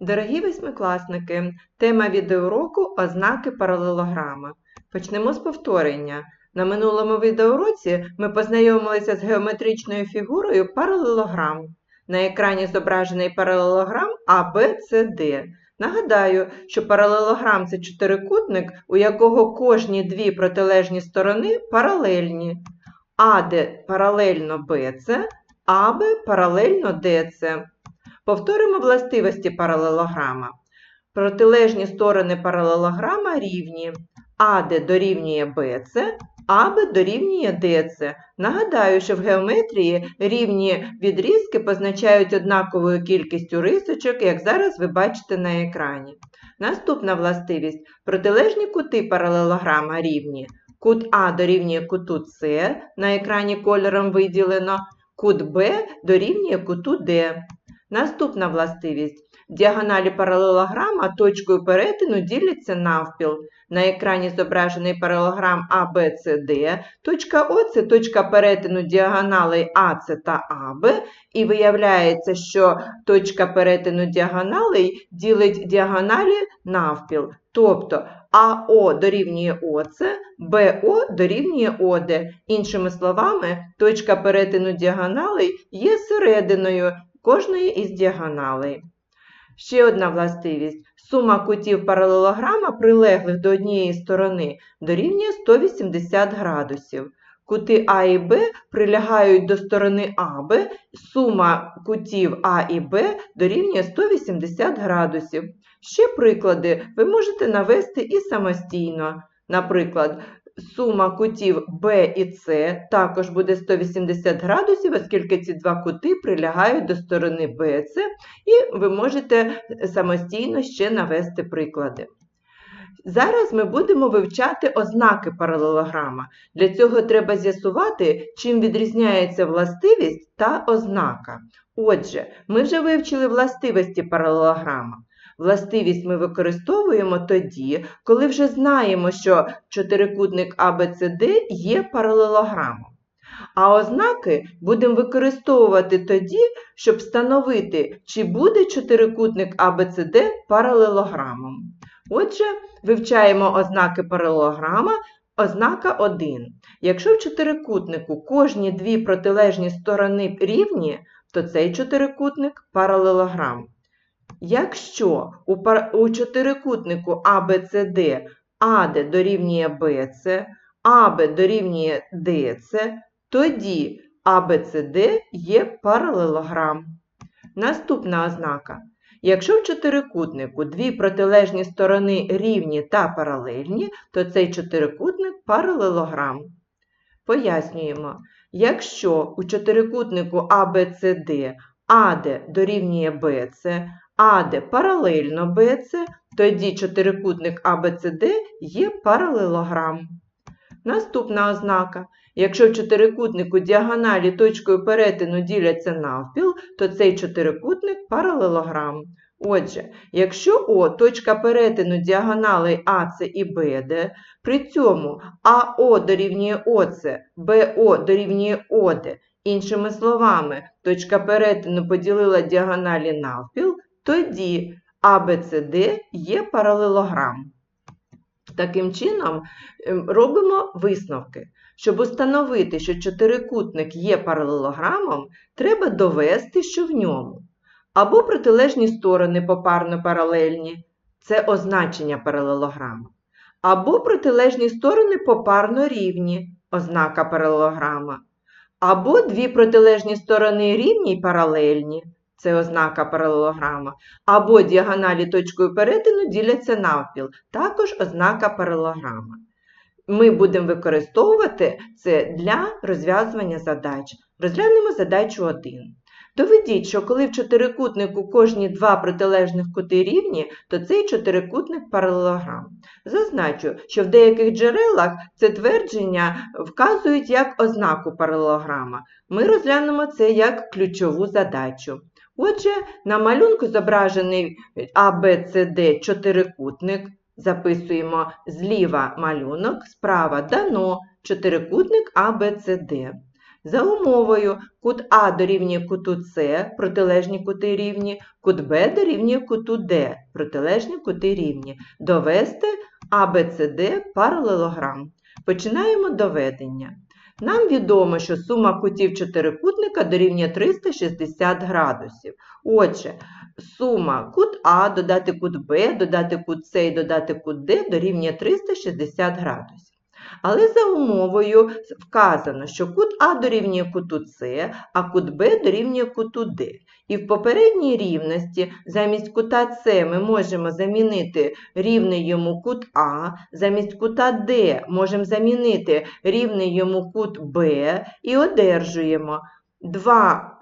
Дорогі восьмикласники, тема відеоуроку ознаки паралелограма. Почнемо з повторення. На минулому відеоуроці ми познайомилися з геометричною фігурою паралелограм. На екрані зображений паралелограм ABCD. Нагадаю, що паралелограм це чотирикутник, у якого кожні дві протилежні сторони паралельні. АД паралельно BC, АБ паралельно DC. Повторимо властивості паралелограма. Протилежні сторони паралелограма рівні. АД дорівнює BC, АБ дорівнює DC. Нагадаю, що в геометрії рівні відрізки позначають однаковою кількістю рисочок, як зараз ви бачите на екрані. Наступна властивість. Протилежні кути паралелограма рівні. Кут А дорівнює куту С, на екрані кольором виділено, кут Б дорівнює куту Д. Наступна властивість. Діагоналі паралелограма точкою перетину діляться навпіл. На екрані зображений паралелограм ABCD. Точка О це точка перетину діагоналей АЦ та АБ. І виявляється, що точка перетину діагоналей ділить діагоналі навпіл. Тобто АО дорівнює ОЦ, БО дорівнює ОД. Іншими словами, точка перетину діагоналей є серединою кожної із діагоналей. Ще одна властивість. Сума кутів паралелограма, прилеглих до однієї сторони, дорівнює 180 градусів. Кути А і Б прилягають до сторони АБ, сума кутів А і Б дорівнює 180 градусів. Ще приклади ви можете навести і самостійно. Наприклад, сума кутів Б і С також буде 180 градусів, оскільки ці два кути прилягають до сторони БЦ, і ви можете самостійно ще навести приклади. Зараз ми будемо вивчати ознаки паралелограма. Для цього треба з'ясувати, чим відрізняється властивість та ознака. Отже, ми вже вивчили властивості паралелограма. Властивість ми використовуємо тоді, коли вже знаємо, що чотирикутник ABCD є паралелограмом. А ознаки будемо використовувати тоді, щоб встановити, чи буде чотирикутник ABCD паралелограмом. Отже, вивчаємо ознаки паралелограма. Ознака 1. Якщо в чотирикутнику кожні дві протилежні сторони рівні, то цей чотирикутник паралелограм. Якщо у, чотирикутнику ABCD AD дорівнює BC, AB дорівнює DC, тоді ABCD є паралелограм. Наступна ознака. Якщо в чотирикутнику дві протилежні сторони рівні та паралельні, то цей чотирикутник паралелограм. Пояснюємо, якщо у чотирикутнику ABCD AD дорівнює BC, AD паралельно BC, тоді чотирикутник ABCD є паралелограм. Наступна ознака. Якщо в чотирикутнику діагоналі точкою перетину діляться навпіл, то цей чотирикутник паралелограм. Отже, якщо О точка перетину діагоналей АЦ і БД, при цьому АО дорівнює ОЦ, БО дорівнює ОД, іншими словами, точка перетину поділила діагоналі навпіл, тоді ABCD є паралелограм. Таким чином, робимо висновки. Щоб установити, що чотирикутник є паралелограмом, треба довести, що в ньому або протилежні сторони попарно паралельні це означення паралелограма, або протилежні сторони попарно рівні ознака паралелограма, або дві протилежні сторони рівні й паралельні це ознака паралелограма, або діагоналі точкою перетину діляться навпіл, також ознака паралелограма. Ми будемо використовувати це для розв'язування задач. Розглянемо задачу 1. Доведіть, що коли в чотирикутнику кожні два протилежних кути рівні, то цей чотирикутник паралелограм. Зазначу, що в деяких джерелах це твердження вказують як ознаку паралелограма. Ми розглянемо це як ключову задачу. Отже, на малюнку зображений ABCD чотирикутник. Записуємо зліва малюнок, справа дано чотирикутник ABCD. За умовою кут А дорівнює куту С, протилежні кути рівні, кут Б дорівнює куту Д, протилежні кути рівні. Довести АБЦД паралелограм. Починаємо доведення. Нам відомо, що сума кутів чотирикутника дорівнює 360 градусів. Отже, сума кут А додати кут Б, додати кут С і додати кут Д дорівнює 360 градусів. Але за умовою вказано, що кут А дорівнює куту С, а кут Б дорівнює куту Д. І в попередній рівності замість кута С ми можемо замінити рівний йому кут А, замість кута Д можемо замінити рівний йому кут Б і одержуємо 2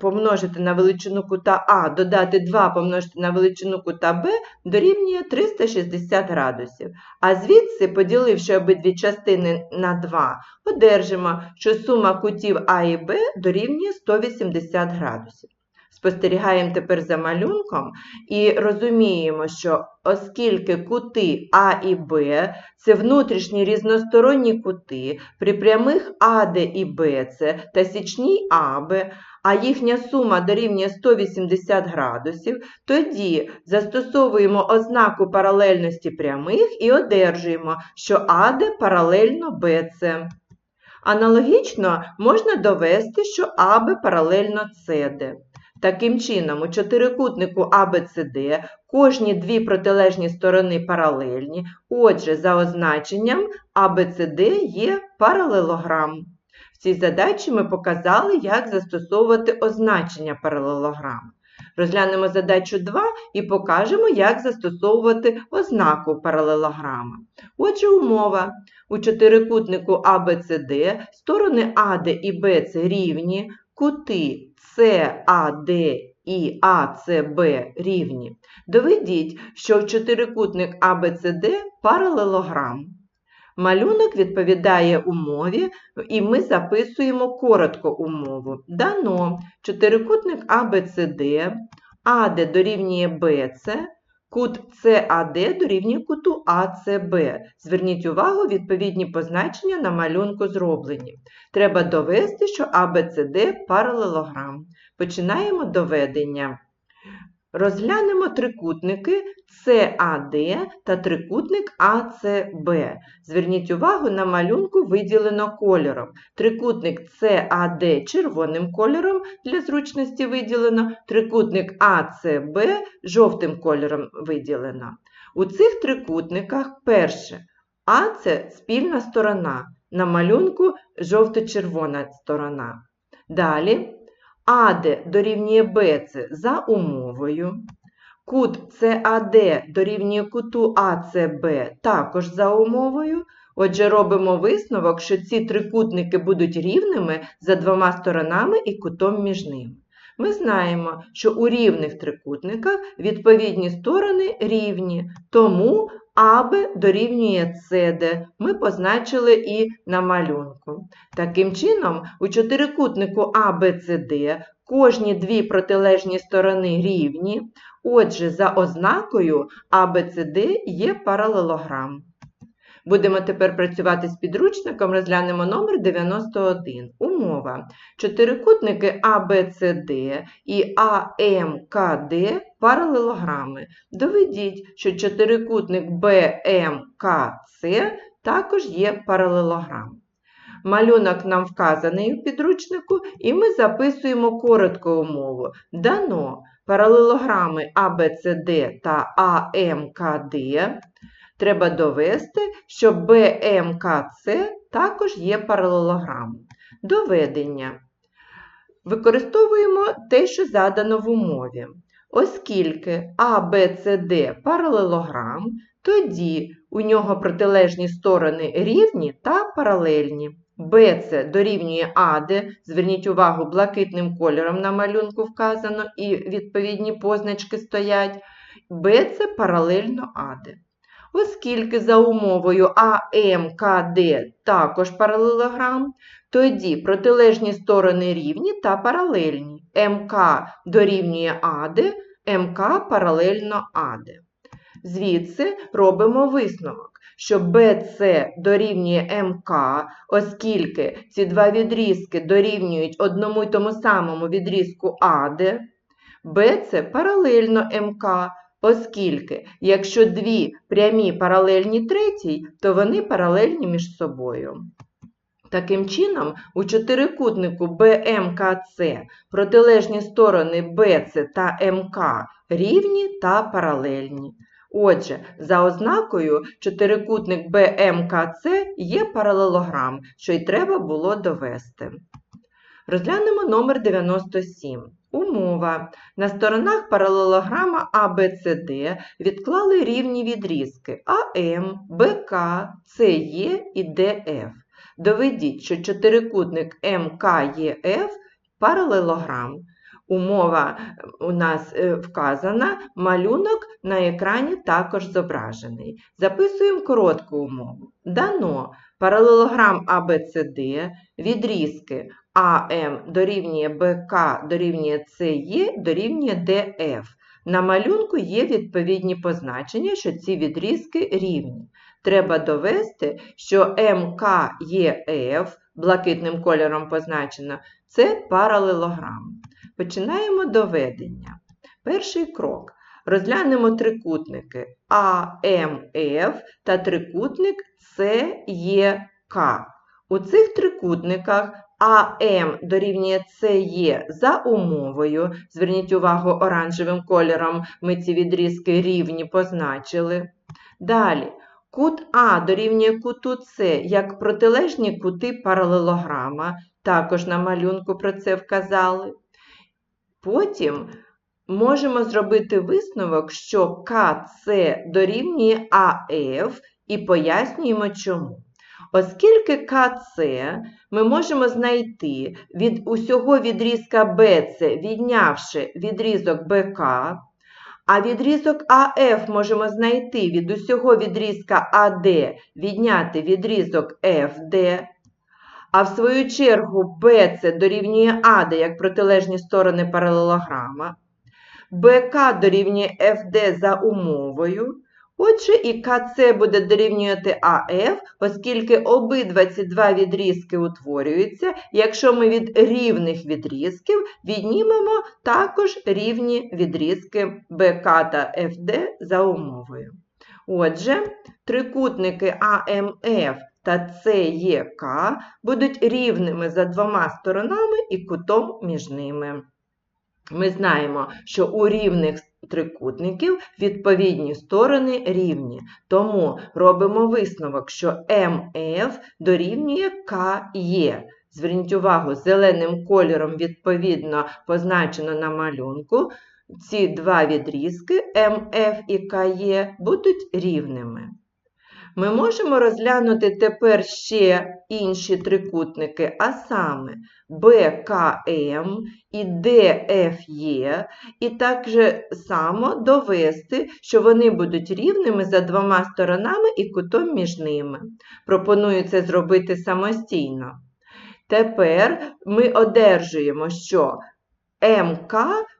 помножити на величину кута А, додати 2 помножити на величину кута Б дорівнює 360 градусів. А звідси, поділивши обидві частини на 2, одержимо, що сума кутів А і Б дорівнює 180 градусів. Спостерігаємо тепер за малюнком і розуміємо, що оскільки кути А і Б це внутрішні різносторонні кути при прямих АД і БЦ та січній АБ, а їхня сума дорівнює 180 градусів, тоді застосовуємо ознаку паралельності прямих і одержуємо, що АД паралельно БЦ. Аналогічно можна довести, що АБ паралельно СД. Таким чином, у чотирикутнику ABCD кожні дві протилежні сторони паралельні, отже, за означенням ABCD є паралелограм. В цій задачі ми показали, як застосовувати означення паралелограма. Розглянемо задачу 2 і покажемо, як застосовувати ознаку паралелограма. Отже, умова. У чотирикутнику ABCD сторони AD і BC рівні, кути САД і АЦБ рівні. Доведіть, що в чотирикутник АБЦД паралелограм. Малюнок відповідає умові, і ми записуємо коротко умову. Дано чотирикутник АБЦД, АД дорівнює БЦ, кут САД дорівнює куту АЦБ. Зверніть увагу, відповідні позначення на малюнку зроблені. Треба довести, що АБЦД паралелограм. Починаємо доведення. Розглянемо трикутники САД та трикутник АЦБ. Зверніть увагу, на малюнку виділено кольором. Трикутник САД червоним кольором для зручності виділено, трикутник АЦБ жовтим кольором виділено. У цих трикутниках перше А це спільна сторона. На малюнку жовто-червона сторона. Далі АД дорівнює БЦ за умовою. Кут САД дорівнює куту АЦБ також за умовою. Отже, робимо висновок, що ці трикутники будуть рівними за двома сторонами і кутом між ними. Ми знаємо, що у рівних трикутниках відповідні сторони рівні, тому АБ дорівнює СД. Ми позначили і на малюнку. Таким чином, у чотирикутнику АБЦД кожні дві протилежні сторони рівні, отже, за ознакою АБЦД є паралелограм. Будемо тепер працювати з підручником, розглянемо номер 91. Умова. Чотирикутники ABCD і AMKD паралелограми. Доведіть, що чотирикутник BMKC також є паралелограм. Малюнок нам вказаний у підручнику, і ми записуємо коротку умову. Дано паралелограми ABCD та AMKD Треба довести, що БМКЦ також є паралелограмом. Доведення. Використовуємо те, що задано в умові. Оскільки АБЦД паралелограм, тоді у нього протилежні сторони рівні та паралельні. БЦ дорівнює АД, зверніть увагу, блакитним кольором на малюнку вказано, і відповідні позначки стоять. БЦ паралельно АД. Оскільки за умовою АМКД також паралелограм, тоді протилежні сторони рівні та паралельні. МК дорівнює АД, МК паралельно АД. Звідси робимо висновок, що BC дорівнює МК, оскільки ці два відрізки дорівнюють одному й тому самому відрізку АД. BC паралельно МК, оскільки якщо дві прямі паралельні третій, то вони паралельні між собою. Таким чином, у чотирикутнику BMKC протилежні сторони BC та МК рівні та паралельні. Отже, за ознакою чотирикутник BMKC є паралелограм, що й треба було довести. Розглянемо номер 97. Умова. На сторонах паралелограма ABCD відклали рівні відрізки АМ, БК, СЕ і ДФ. Доведіть, що чотирикутник МКЄФ паралелограм. Умова у нас е, вказана, малюнок на екрані також зображений. Записуємо коротку умову. Дано паралелограм ABCD, відрізки АМ дорівнює БК дорівнює СЕ дорівнює ДФ. На малюнку є відповідні позначення, що ці відрізки рівні. Треба довести, що МКЄФ, блакитним кольором позначено, це паралелограм. Починаємо доведення. Перший крок. Розглянемо трикутники АМФ та трикутник СЕК. У цих трикутниках АМ дорівнює СЕ за умовою. Зверніть увагу, оранжевим кольором ми ці відрізки рівні позначили. Далі, кут А дорівнює куту С як протилежні кути паралелограма. Також на малюнку про це вказали. Потім можемо зробити висновок, що КЦ дорівнює АФ і пояснюємо чому. Оскільки КЦ ми можемо знайти від усього відрізка БЦ, віднявши відрізок БК, а відрізок АФ можемо знайти від усього відрізка АД, відняти відрізок ФД, а в свою чергу BC дорівнює АД як протилежні сторони паралелограма, БК дорівнює FD за умовою. Отже, і КЦ буде дорівнювати АФ, оскільки обидва ці два відрізки утворюються, якщо ми від рівних відрізків віднімемо також рівні відрізки БК та ФД за умовою. Отже, трикутники АМФ та СЕК будуть рівними за двома сторонами і кутом між ними. Ми знаємо, що у рівних трикутників відповідні сторони рівні. Тому робимо висновок, що МФ дорівнює КЕ. Зверніть увагу, зеленим кольором відповідно позначено на малюнку. Ці два відрізки МФ і КЕ будуть рівними. Ми можемо розглянути тепер ще інші трикутники, а саме БКМ і ДФЄ, і так же само довести, що вони будуть рівними за двома сторонами і кутом між ними. Пропоную це зробити самостійно. Тепер ми одержуємо, що МК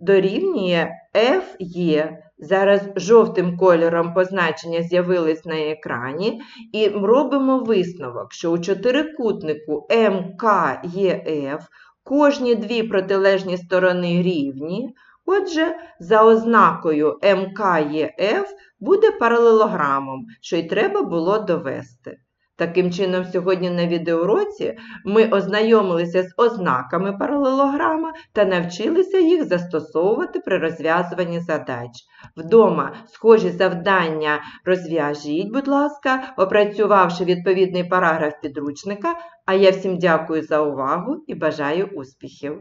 дорівнює ФЄ. Зараз жовтим кольором позначення з'явились на екрані, і робимо висновок, що у чотирикутнику МКЄФ кожні дві протилежні сторони рівні. Отже, за ознакою МКЄФ буде паралелограмом, що й треба було довести. Таким чином, сьогодні на відеоуроці ми ознайомилися з ознаками паралелограма та навчилися їх застосовувати при розв'язуванні задач. Вдома схожі завдання розв'яжіть, будь ласка, опрацювавши відповідний параграф підручника. А я всім дякую за увагу і бажаю успіхів!